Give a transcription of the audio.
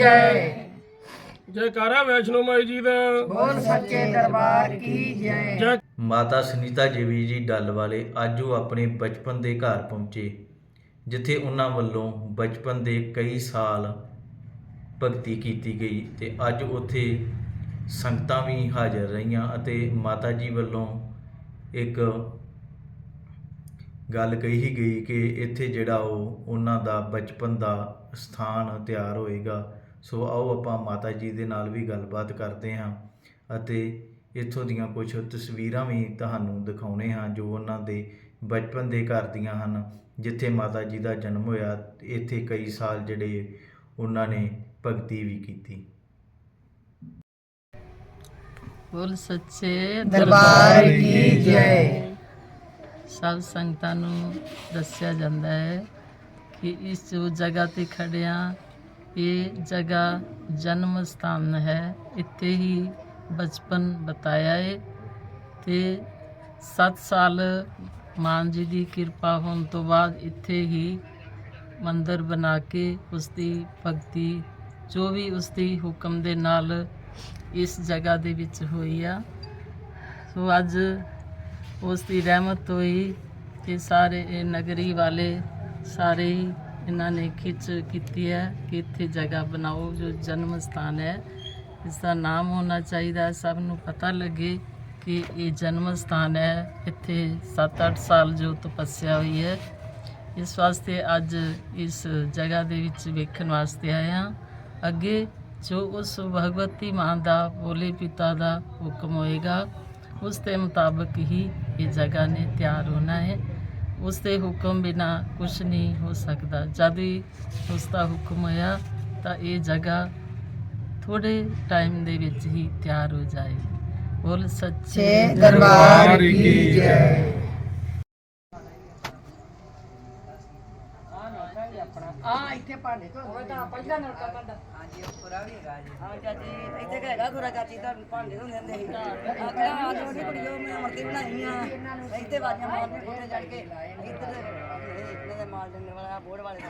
ਜੈ। ਜੈਕਾਰਾ ਵੈਸ਼ਨੋ ਮਾਈ ਜੀ ਦਾ। ਬੋਲ ਸੱਚੇ ਦਰਬਾਰ ਕੀ ਜੈ। ਮਾਤਾ ਸੁਨੀਤਾ ਦੇਵੀ ਜੀ ਡੱਲ ਵਾਲੇ ਅੱਜ ਉਹ ਆਪਣੇ ਬਚਪਨ ਦੇ ਘਰ ਪਹੁੰਚੇ ਜਿੱਥੇ ਉਹਨਾਂ ਵੱਲੋਂ ਬਚਪਨ ਦੇ ਕਈ ਸਾਲ ਭਗਤੀ ਕੀਤੀ ਗਈ ਤੇ ਅੱਜ ਉੱਥੇ ਸੰਗਤਾਂ ਵੀ ਹਾਜ਼ਰ ਰਹੀਆਂ ਅਤੇ ਮਾਤਾ ਜੀ ਵੱਲੋਂ ਇੱਕ ਗੱਲ ਕਹੀ ਗਈ ਕਿ ਇੱਥੇ ਜਿਹੜਾ ਉਹ ਉਹਨਾਂ ਦਾ ਬਚਪਨ ਦਾ ਸਥਾਨ ਤਿਆਰ ਹੋਏਗਾ। ਸੋ ਆਓ ਆਪਾਂ ਮਾਤਾ ਜੀ ਦੇ ਨਾਲ ਵੀ ਗੱਲਬਾਤ ਕਰਦੇ ਹਾਂ ਅਤੇ ਇੱਥੋਂ ਦੀਆਂ ਕੁਝ ਤਸਵੀਰਾਂ ਵੀ ਤੁਹਾਨੂੰ ਦਿਖਾਉਣੇ ਹਾਂ ਜੋ ਉਹਨਾਂ ਦੇ ਬਚਪਨ ਦੇ ਘਰ ਦੀਆਂ ਹਨ ਜਿੱਥੇ ਮਾਤਾ ਜੀ ਦਾ ਜਨਮ ਹੋਇਆ ਇੱਥੇ ਕਈ ਸਾਲ ਜਿਹੜੇ ਉਹਨਾਂ ਨੇ ਭਗਤੀ ਵੀ ਕੀਤੀ। ਬੋਲ ਸੱਚੇ ਦਰਬਾਰ ਕੀ ਜੈ। ਸਭ ਸੰਗਤਾਂ ਨੂੰ ਦੱਸਿਆ ਜਾਂਦਾ ਹੈ ਕਿ ਇਸ ਜਗ੍ਹਾ ਤੇ ਖੜਿਆ ਇਹ ਜਗ੍ਹਾ ਜਨਮ ਸਥਾਨ ਹੈ। ਇੱਥੇ ਹੀ ਬਚਪਨ ਬਤਾਇਆ ਏ ਤੇ 7 ਸਾਲ ਮਾਨ ਜੀ ਦੀ ਕਿਰਪਾ ਹੋਣ ਤੋਂ ਬਾਅਦ ਇੱਥੇ ਹੀ ਮੰਦਰ ਬਣਾ ਕੇ ਉਸ ਦੀ ਭਗਤੀ, ਜੋ ਵੀ ਉਸ ਦੀ ਹੁਕਮ ਦੇ ਨਾਲ ਇਸ ਜਗ੍ਹਾ ਦੇ ਵਿੱਚ ਹੋਈ ਆ। ਸੋ ਅੱਜ ਉਸ ਦੀ ਰਹਿਮਤ ਹੋਈ ਕਿ ਸਾਰੇ ਇਹ ਨਗਰੀ ਵਾਲੇ ਸਾਰੇ ਹੀ ਇਹਨਾਂ ਨੇ ਖਿੱਚ ਕੀਤੀ ਹੈ ਕਿ ਇੱਥੇ ਜਗ੍ਹਾ ਬਣਾਓ ਜੋ ਜਨਮ ਸਥਾਨ ਹੈ। ਇਸ ਦਾ ਨਾਮ ਹੋਣਾ ਚਾਹੀਦਾ ਸਭ ਨੂੰ ਪਤਾ ਲੱਗੇ ਕਿ ਇਹ ਜਨਮ ਸਥਾਨ ਹੈ। ਇੱਥੇ 7-8 ਸਾਲ ਜੋ ਤਪੱਸਿਆ ਹੋਈ ਹੈ। ਇਸ ਵਾਸਤੇ ਅੱਜ ਇਸ ਜਗ੍ਹਾ ਦੇ ਵਿੱਚ ਵੇਖਣ ਵਾਸਤੇ ਆਏ ਹਾਂ। ਅੱਗੇ ਜੋ ਉਸ ਭਗਵਤੀ ਮਾਂ ਦਾ ਬੋਲੇ ਪਿਤਾ ਦਾ ਹੁਕਮ ਹੋਏਗਾ, ਉਸ ਦੇ ਮੁਤਾਬਕ ਹੀ ਇਹ ਜਗ੍ਹਾ ਨੇ ਤਿਆਰ ਹੋਣਾ ਹੈ। ਉਸ ਦੇ ਹੁਕਮ ਬਿਨਾ ਕੁਝ ਨਹੀਂ ਹੋ ਸਕਦਾ। ਜਦ ਵੀ ਉਸ ਦਾ ਹੁਕਮ ਹੋਇਆ ਤਾਂ ਇਹ ਜਗ੍ਹਾ ਥੋੜੇ ਟਾਈਮ ਦੇ ਵਿੱਚ ਹੀ ਤਿਆਰ ਹੋ ਜਾਏਗੀ। ਬੋਲ ਸੱਚੇ ਦਰਬਾਰ ਕੀ ਜੈ? ਆ ਇੱਥੇ ਭਾਂਡੇ ਤੋਂ ਉਹ ਤਾਂ ਪਹਿਲਾਂ ਨਲਕਾ ਤੁਹਾਡਾ। ਹਾਂਜੀ ਉਹ ਪੂਰਾ ਵੀ ਹੈਗਾ ਜੀ। ਹਾਂ ਚਾਚੀ ਇੱਥੇ ਹੈਗਾ ਚਾਚੀ ਭਾਂਡੇ ਧੋਂਦੇ ਹੁੰਦੇ ਸੀ। ਆਖਿਆ ਆ ਲੋੜੀ ਕੁੜੀਓ ਮੈਂ ਮਰਦੀ ਬਣਾਈ ਆ। ਇੱਥੇ ਵਾਜਾਂ ਮਾਰਦੇ ਕੋਠੇ ਚੜ ਕੇ। ਇੱਧਰ ਇਹਨਾਂ ਦੇ ਮਾਲ ਡੰਗਰ ਵਾਲਾ ਬੋੜ ਵਾਲੇ